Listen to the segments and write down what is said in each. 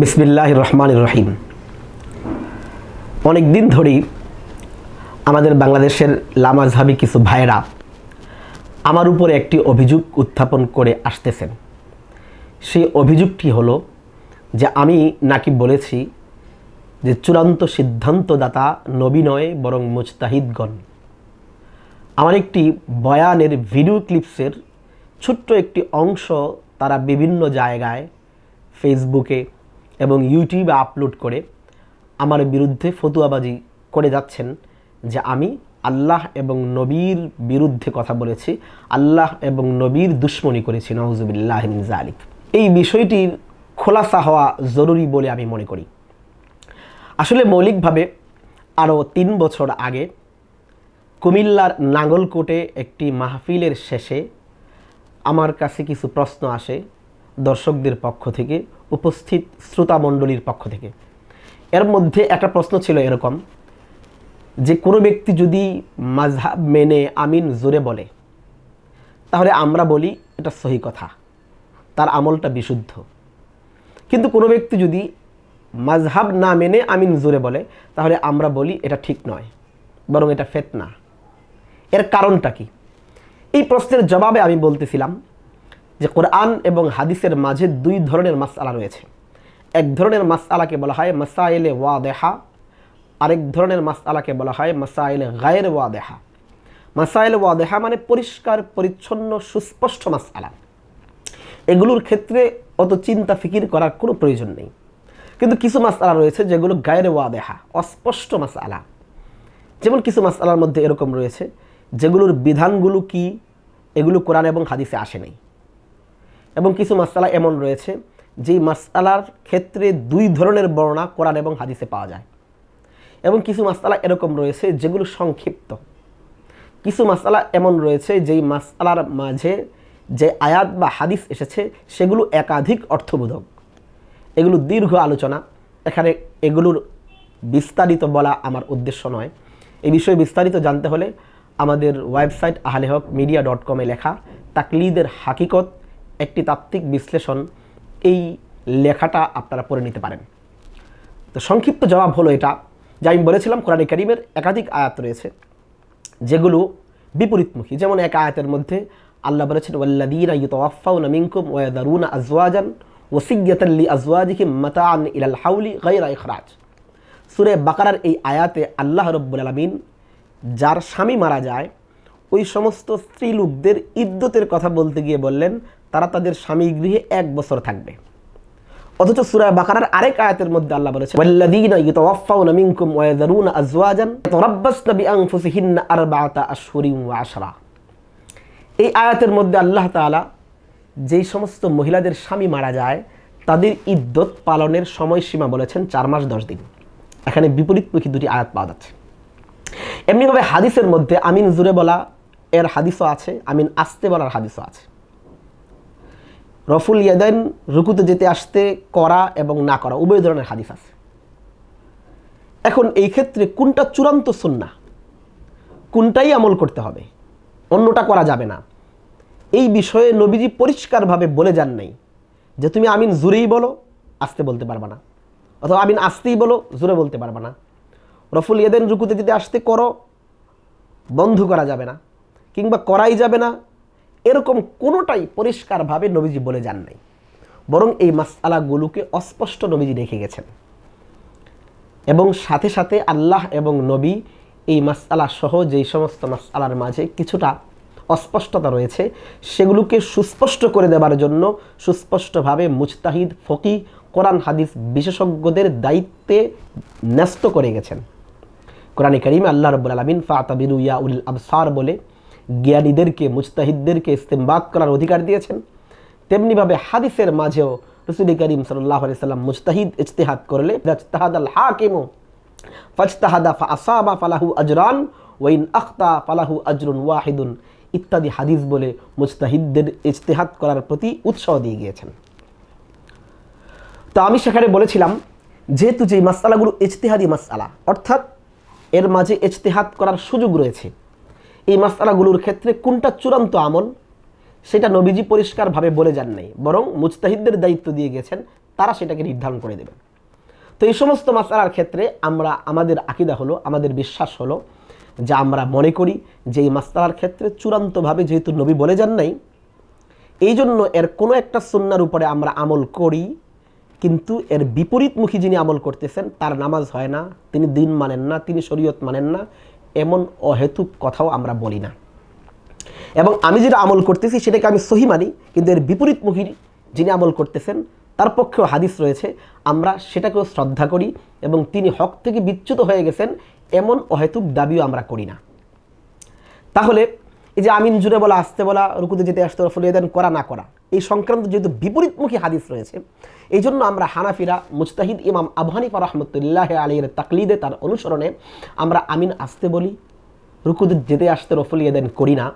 বিসমিল্লাহ রহমান রহিম অনেক দিন ধরেই আমাদের বাংলাদেশের লামাজহাবি কিছু ভাইরা আমার উপরে একটি অভিযোগ উত্থাপন করে আসতেছেন। সেই অভিযোগটি হলো যে আমি নাকি বলেছি যে চূড়ান্ত সিদ্ধান্তদাতা নবী নয়, বরং মুজতাহিদগণ। আমার একটি বয়ানের ভিডিও ক্লিপসের ছোট্ট একটি অংশ তারা বিভিন্ন জায়গায় ফেসবুকে এবং ইউটিউবে আপলোড করে আমার বিরুদ্ধে ফতুয়াবাজি করে যাচ্ছেন যে আমি আল্লাহ এবং নবীর বিরুদ্ধে কথা বলেছি, আল্লাহ এবং নবীর দুশ্মনী করেছি নওজুবিল্লাহ জালিক এই বিষয়টির খোলাসা হওয়া জরুরি বলে আমি মনে করি। আসলে মৌলিকভাবে আরও তিন বছর আগে কুমিল্লার নাঙ্গলকোটে একটি মাহফিলের শেষে আমার কাছে কিছু প্রশ্ন আসে। দর্শকদের পক্ষ থেকে, উপস্থিত শ্রোতামণ্ডলীর পক্ষ থেকে। এর মধ্যে একটা প্রশ্ন ছিল এরকম, যে কোনো ব্যক্তি যদি মাঝহাব মেনে আমিন জোরে বলে, তাহলে আমরা বলি এটা সহি কথা, তার আমলটা বিশুদ্ধ। কিন্তু কোনো ব্যক্তি যদি মাঝহাব না মেনে আমিন জোরে বলে, তাহলে আমরা বলি এটা ঠিক নয়, বরং এটা ফেতনা। এর কারণটা কি? এই প্রশ্নের জবাবে আমি বলতেছিলাম যে কোরআন এবং হাদিসের মাঝে দুই ধরনের মাসআলা রয়েছে। এক ধরনের মাসআলাকে বলা হয় মাসাইলে ওয়া দেহা আরেক ধরনের মাসআলাকে বলা হয় মাসাইলে গায়ের ওয়া দেহা মাসাইল ওয়া দেহা মানে পরিষ্কার, পরিচ্ছন্ন, সুস্পষ্ট মাসআলা। এগুলোর ক্ষেত্রে অত চিন্তা, ফিকির করার কোনো প্রয়োজন নেই। কিন্তু কিছু মাসআলা রয়েছে যেগুলো গায়ের ওয়া দেহা অস্পষ্ট মাসআলা। যেমন কিছু মাসআলার মধ্যে এরকম রয়েছে যেগুলোর বিধানগুলো কি, এগুলো কোরআন এবং হাদিসে আসে নাই। এবং কিছু মাসালা এমন রয়েছে, যেই মাসালার ক্ষেত্রে দুই ধরনের বর্ণনা কোরআন এবং হাদিসে পাওয়া যায়। এবং কিছু মাসালা এরকম রয়েছে, যেগুলো সংক্ষিপ্ত। কিছু মাসালা এমন রয়েছে, যেই মাসালার মাঝে যে আয়াত বা হাদিস এসেছে, সেগুলো একাধিক অর্থবোধক। এগুলো দীর্ঘ আলোচনা। এখানে এগুলোর বিস্তারিত বলা আমার উদ্দেশ্য নয়। এই বিষয়ে বিস্তারিত জানতে হলে আমাদের ওয়েবসাইট আহলে হক মিডিয়া ডট কমে লেখা, তাকলিদের হাকিকত একটি তাত্ত্বিক বিশ্লেষণ এই লেখাটা আপনারা পড়ে নিতে পারেন। তো সংক্ষিপ্ত জবাব হলো এটা, যে আমি বলেছিলাম, কোরআন করিমের একাধিক আয়াত রয়েছে, যেগুলো বিপরীতমুখী। যেমন এক আয়াতের মধ্যে আল্লাহ বলেছেন ওয়াল্লাদিনা ইউতাওয়াফাউনা মিনকুম ওয়াদারুনা আজওয়াজান ওসিয়াতাল্লি আজওয়াজিহিম মাতাআন ইলাল হাউলি গায়রা ইখরাজ। সূরা বাকারার এই আয়াতে আল্লাহ রব্বুল আলামিন, যার স্বামী মারা যায় ওই সমস্ত স্ত্রী লোকদের ইদ্যতের কথা বলতে গিয়ে বললেন, তারা তাদের স্বামী গৃহে এক বছর থাকবে। অথচ সূরা বাকারার আরেক আয়াতের মধ্যে আল্লাহ বলেছে ওয়াল্লাযীনা ইতাওয়াফাউনা মিনকুম ওয়া ইয়াযারুনা আজওয়াজান তারাব্বাসনা বিআনফুসিহিন্না আরবাআতা আশহুরিন ওয়া আশরা। এই আয়াতের মধ্যে আল্লাহ তাআলা যেই সমস্ত মহিলাদের স্বামী মারা যায়, তাদের ইদ্যত পালনের সময়সীমা বলেছেন চার মাস দশ দিন। এখানে বিপরীতমুখী দুটি আয়াত পাওয়া যাচ্ছে। এমনিভাবে হাদিসের মধ্যে আমিন জুড়ে বলা এর হাদিসও আছে, আমিন আসতে বলার হাদিসও আছে। রফুল ইয়াদাইন রুকুতে যেতে আসতে করা এবং না করা, উভয় ধরনের হাদিস আছে। এখন এই ক্ষেত্রে কোনটা চূড়ান্ত সুন্না কোনটাই আমল করতে হবে? অন্যটা করা যাবে না। এই বিষয়ে নবীজি পরিষ্কারভাবে বলে যান নাই যে তুমি আমিন জুরেই বলো, আসতে বলতে পারবা না। অথবা আমিন আসতেই বলো, জুরে বলতে পারবা না। রফুল ইয়াদেন রুকুতে যেতে আসতে করো, বন্ধ করা যাবে না। কিংবা করাই যাবে না, এরকম কোনোটাই পরিষ্কারভাবে নবীজি বলে যান নাই। বরং এই মাসালাগুলোকে অস্পষ্ট নবীজি রেখে গেছেন। এবং সাথে সাথে আল্লাহ এবং নবী এই মাসালা সহ যেই সমস্ত মাসালার মাঝে কিছুটা অস্পষ্টতা রয়েছে, সেগুলোকে সুস্পষ্ট করে দেবার জন্য সুস্পষ্টভাবে মুজতাহিদ, ফকি, কোরআন, হাদিস বিশেষজ্ঞদের দায়িত্বে ন্যস্ত করে গেছেন। কোরআনে করিম আল্লাহ রব্বুল আলমিন ফাতাবিরু ইয়া উল আবসার বলে জ্ঞানীদেরকে, মুজতাহিদদেরকে ইস্তেমবাদ করার অধিকার দিয়েছেন। তেমনিভাবে হাদিসের মাঝেও রসুল করিম সাল্লাহ সাল্লাম মুজতাহিদ ইজতেহাদ করলে আল হাকিমু ফাজতাহাদা ফা আসাবা ফালাহু আজরান ওয়াইন আখতা ফালাহু আজরুন ওয়াহিদুন ইত্যাদি হাদিস বলে মুজতাহিদদের ইজতেহাদ করার প্রতি উৎসাহ দিয়ে গিয়েছেন। তো আমি সেখানে বলেছিলাম, যেহেতু যে মাসালাগুলো ইজতেহাদি মাসালা, অর্থাৎ এর মাঝে ইজতেহাদ করার সুযোগ রয়েছে এই মাসালাগুলোর ক্ষেত্রে কোনটা চূড়ান্ত আমল, সেটা নবীজি পরিষ্কারভাবে বলে যান নাই, বরং মুজতাহিদদের দায়িত্ব দিয়ে গেছেন, তারা সেটাকে নির্ধারণ করে দেবেন। তো এই সমস্ত মাসালার ক্ষেত্রে আমরা, আমাদের আকিদা হলো, আমাদের বিশ্বাস হলো, যে আমরা মনে করি যে এই মাসালার ক্ষেত্রে চূড়ান্তভাবে যেহেতু নবী বলে যান নাই এই জন্য এর কোনো একটা সুন্নার উপরে আমরা আমল করি, কিন্তু এর বিপরীতমুখী যিনি আমল করতেছেন, তার নামাজ হয় না, তিনি দিন মানেন না, তিনি শরীয়ত মানেন না এমন অহেতুক কথাও আমরা বলি না। এবং আমি যেটা আমল করতেছি সেটাকে আমি সহি মানি, কিন্তু এর বিপরীত বিপরীতমুখী যিনি আমল করতেছেন, তার পক্ষেও হাদিস রয়েছে, আমরা সেটাকেও শ্রদ্ধা করি এবং তিনি হক থেকে বিচ্যুত হয়ে গেছেন, এমন অহেতুক দাবিও আমরা করি না। তাহলে এই যে আমিন জুড়ে বলা, আসতে বলা, রুকুতে যেতে আসতে ফলিয়ে দেন করা, না করা। এই সংক্রান্ত যেহেতু বিপরীতমুখী হাদিস রয়েছে, এই জন্য আমরা হানাফিরা মুস্তাহিদ ইমাম আবু হানিফা রহমতুল্লাহ আলীর তাকলিদে তার অনুসরণে আমরা আমিন আসতে বলি, রুকুতে যেতে আসতে রফলিয়ে দেন করি না।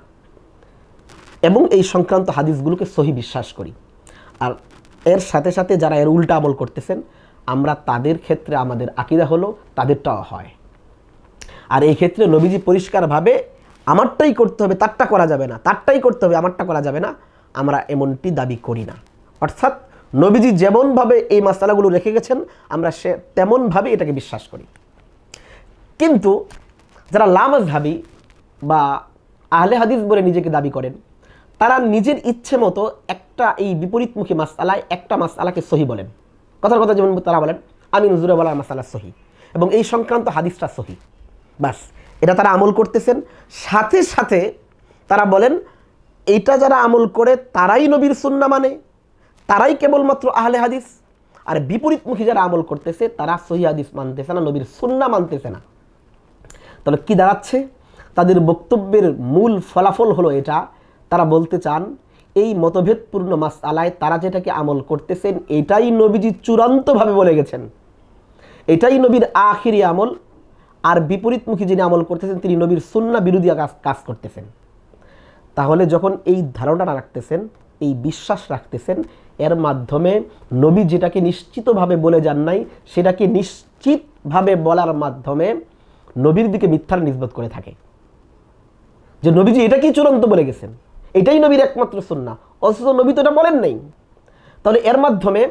এবং এই সংক্রান্ত হাদিসগুলোকে সহি বিশ্বাস করি। আর এর সাথে সাথে যারা এর উল্টা আমল করতেছেন, আমরা তাদের ক্ষেত্রে আমাদের আকিদা হলো, তাদেরটাও হয়। আর এই ক্ষেত্রে নবীজি পরিষ্কারভাবে আমারটাই করতে হবে, তারটা করা যাবে না। তারটাই করতে হবে, আমারটা করা যাবে না। আমরা এমনটি দাবি করি না। অর্থাৎ নবীজি যেমনভাবে এই মশালাগুলো রেখে গেছেন, আমরা সে তেমনভাবে এটাকে বিশ্বাস করি। কিন্তু যারা লামাজ ভাবি বা আহলে হাদিস বলে নিজেকে দাবি করেন, তারা নিজের ইচ্ছে মতো একটা এই বিপরীতমুখী মাসালায় একটা মাসালাকে সহি বলেন। কথার কথা যেমন তারা বলেন আমি নজরে বলার মাসালা সহি। এবং এই সংক্রান্ত হাদিসটা সহি। বাস এটা তারা আমল করতেছেন। সাথে সাথে তারা বলেন, এইটা যারা আমল করে তারাই নবীর সুন্না মানে তারাই কেবলমাত্র আহলে হাদিস। আর বিপরীতমুখী যারা আমল করতেছে, তারা সহি হাদিস মানতেছে না, নবীর সুন্না মানতেছে না। তাহলে কি দাঁড়াচ্ছে? তাদের বক্তব্যের মূল ফলাফল হলো এটা। তারা বলতে চান, এই মতভেদপূর্ণ মাস আলায় তারা যেটাকে আমল করতেছেন, এটাই নবীজি চূড়ান্তভাবে বলে গেছেন। এটাই নবীর আখিরি আমল। আর বিপরীতমুখী যিনি আমল করতেছেন, তিনি নবীর সুন্না বিরোধী কাজ কাজ করতেছেন। তাহলে যখন এই ধারণাটা রাখতেছেন, এই বিশ্বাস রাখতেছেন, এর মাধ্যমে নবী যেটাকে নিশ্চিতভাবে বলে যান নাই, সেটাকে নিশ্চিতভাবে বলার মাধ্যমে নবীর দিকে মিথ্যার নিসবত করে থাকে। যে নবীজি এটাকেই চূড়ান্ত বলে গেছেন। এটাই নবীর একমাত্র সুন্না অথচ নবী তো এটা বলেন নাই। তাহলে এর মাধ্যমে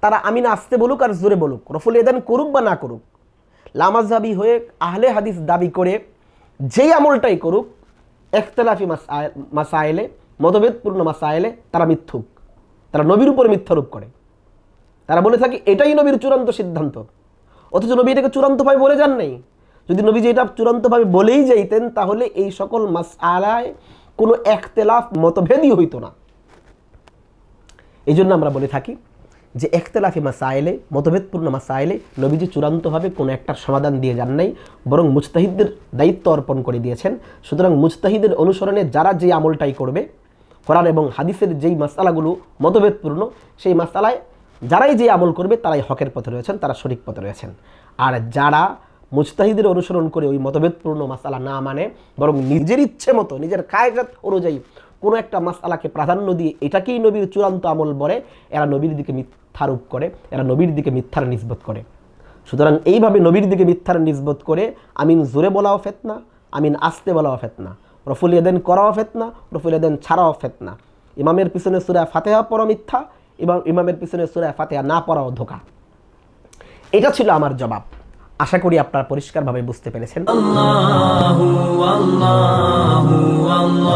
তারা আমিনা আসতে বলুক আর জোরে বলুক। রফুল এদান করুক বা না করুক লামাজাবি হয়ে আহলে হাদিস দাবি করে যেই আমলটাই করুক একতলাফি মাসাইলে মতভেদপূর্ণ মাসাইলে তারা মিথ্যুক। তারা নবীর উপরে মিথ্যারোপ করে। তারা বলে থাকে, এটাই নবীর চূড়ান্ত সিদ্ধান্ত। অথচ নবী এটাকে চূড়ান্তভাবে বলে যান নাই। যদি নবী এটা চূড়ান্তভাবে বলেই যাইতেন, তাহলে এই সকল মাস আলায় কোনো একতেলাফ মতভেদই হইতো না। এই জন্য আমরা বলে থাকি যে একতলাফি মাসাইলে, মতভেদপূর্ণ মাসাইলে নবীজি চূড়ান্তভাবে কোনো একটার সমাধান দিয়ে যান নাই, বরং মুস্তাহিদদের দায়িত্ব অর্পণ করে দিয়েছেন। সুতরাং মুস্তাহিদের অনুসরণে যারা যে আমলটাই করবে, কোরআন এবং হাদিসের যেই মাসালাগুলো মতভেদপূর্ণ, সেই মাসালায় যারাই যে আমল করবে, তারাই হকের পথে রয়েছেন, তারা সঠিক পথে রয়েছেন। আর যারা মুস্তাহিদের অনুসরণ করে ওই মতভেদপূর্ণ মাসালা না মানে বরং নিজের ইচ্ছে মতো, নিজের কায়জাত অনুযায়ী কোনো একটা মাসালাকে প্রাধান্য দিয়ে এটাকেই নবীর চূড়ান্ত আমল বলে, এরা নবীর দিকে মিথ্যারোপ করে এরা নবীর দিকে মিথ্যার নিসবত করে। সুতরাং এইভাবে নবীর দিকে মিথ্যার নিসবত করে আমিন জোরে বলাও ফেতনা আমিন আসতে বলাও ফেতনা রফুল এদেন করাও ফেতনা রফুল এদেন ছাড়াও ফেতনা। ইমামের পিছনে সুরা ফাতেহা পড়া মিথ্যা এবং ইমামের পিছনে সুরা ফাতেহা না পড়াও ধোকা। এটা ছিল আমার জবাব। আশা করি আপনারা পরিষ্কারভাবে বুঝতে পেরেছেন। Allahu, Allahu, Allah.